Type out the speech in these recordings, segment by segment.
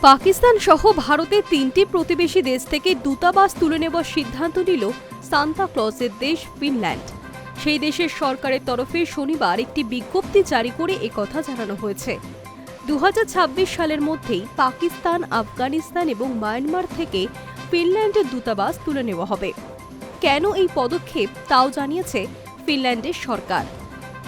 পাকিস্তান সহ ভারতের তিনটি প্রতিবেশী দেশ থেকে দূতাবাস তুলে নেওয়ার সিদ্ধান্ত নিল সান্তা ক্লজের দেশ ফিনল্যান্ড। সেই দেশের সরকারের তরফে শনিবার একটি বিজ্ঞপ্তি জারি করে একথা জানানো হয়েছে। দু হাজার ছাব্বিশ সালের মধ্যেই পাকিস্তান, আফগানিস্তান এবং মায়ানমার থেকে ফিনল্যান্ডের দূতাবাস তুলে নেওয়া হবে। কেন এই পদক্ষেপ তাও জানিয়েছে ফিনল্যান্ডের সরকার।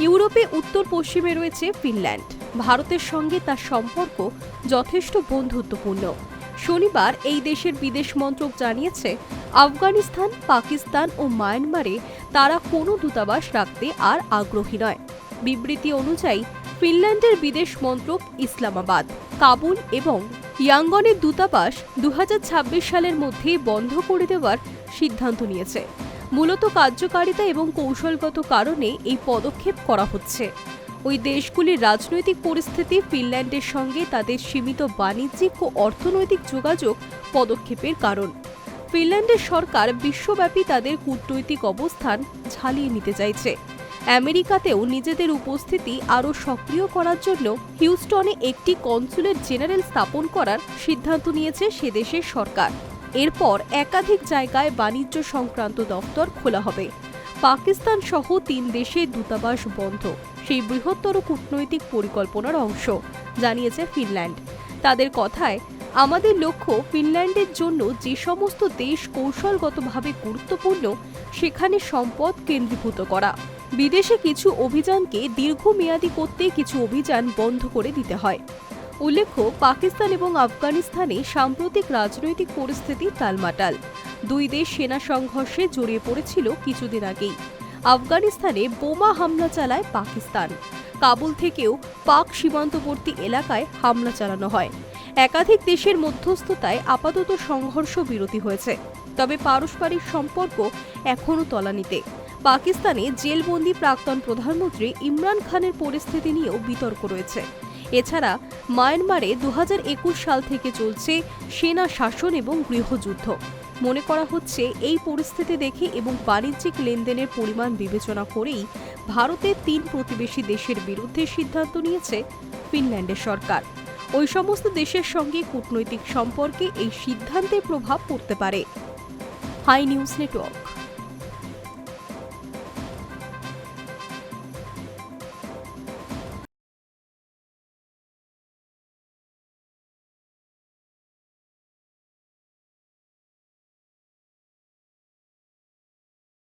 ইউরোপে উত্তর পশ্চিমে রয়েছে ফিনল্যান্ড। ভারতের সঙ্গে তার সম্পর্ক যথেষ্ট বন্ধুত্বপূর্ণ। শনিবার এই দেশের বিদেশ মন্ত্রক জানিয়েছে, আফগানিস্তান, পাকিস্তান ও মায়ানমারে তারা কোনো দূতাবাস রাখতে আর আগ্রহী নয়। বিবৃতি অনুযায়ী, ফিনল্যান্ডের বিদেশ মন্ত্রক ইসলামাবাদ, কাবুল এবং ইয়াঙ্গনের দূতাবাস দু হাজার ছাব্বিশ সালের মধ্যে বন্ধ করে দেওয়ার সিদ্ধান্ত নিয়েছে। মূলত কার্যকারিতা এবং কৌশলগত কারণে এই পদক্ষেপ করা হচ্ছে। ওই দেশগুলির রাজনৈতিক পরিস্থিতি ফিনল্যান্ডের সঙ্গে তাদের সীমিত বাণিজ্যিক ও অর্থনৈতিক যোগাযোগ পদক্ষেপের কারণ। ফিনল্যান্ডের সরকার বিশ্বব্যাপী তাদের কূটনৈতিক অবস্থান ঝালিয়ে নিতে চাইছে। আমেরিকাতেও নিজেদের উপস্থিতি আরও সক্রিয় করার জন্য হিউস্টনে একটি কনসুলেট জেনারেল স্থাপন করার সিদ্ধান্ত নিয়েছে সে দেশের সরকার। এরপর একাধিক জায়গায় বাণিজ্য সংক্রান্ত দপ্তর খোলা হবে। পাকিস্তান সহ তিন দেশে দূতাবাস বন্ধ, সেই বৃহত্তর কূটনৈতিক পরিকল্পনার অংশ, জানিয়েছে ফিনল্যান্ড। তাদের কথায়, আমাদের লক্ষ্য ফিনল্যান্ডের জন্য যে সমস্ত দেশ কৌশলগতভাবে গুরুত্বপূর্ণ, সেখানে সম্পদ কেন্দ্রীভূত করা। বিদেশে কিছু অভিযানকে দীর্ঘমেয়াদী করতে কিছু অভিযান বন্ধ করে দিতে হয়। উল্লেখ্য, পাকিস্তান এবং আফগানিস্তানে সাম্প্রতিক রাজনৈতিক পরিস্থিতি টালমাটাল। দুই দেশ সেনা সংঘর্ষে জড়িয়ে পড়েছিল কিছুদিন আগেই। আফগানিস্তানে বোমা হামলা চালায় পাকিস্তান। কাবুল থেকেও পাক সীমান্তবর্তী এলাকায় হামলা চালানো হয়। একাধিক দেশের মধ্যস্থতায় আপাতত সংঘর্ষ বিরতি হয়েছে। তবে পারস্পরিক সম্পর্ক এখনও তলানিতে। পাকিস্তানে জেলবন্দি প্রাক্তন প্রধানমন্ত্রী ইমরান খানের পরিস্থিতি নিয়েও বিতর্ক রয়েছে। এছাড়া মায়ানমারে দু হাজার একুশ সাল থেকে চলছে সেনা শাসন এবং গৃহযুদ্ধ। মনে করা হচ্ছে এই পরিস্থিতি দেখে এবং বাণিজ্যিক লেনদেনের পরিমাণ বিবেচনা করেই ভারতের তিন প্রতিবেশী দেশের বিরুদ্ধে সিদ্ধান্ত নিয়েছে ফিনল্যান্ডের সরকার। ওই সমস্ত দেশের সঙ্গে কূটনৈতিক সম্পর্কে এই সিদ্ধান্তের প্রভাব পড়তে পারে। Hi news network.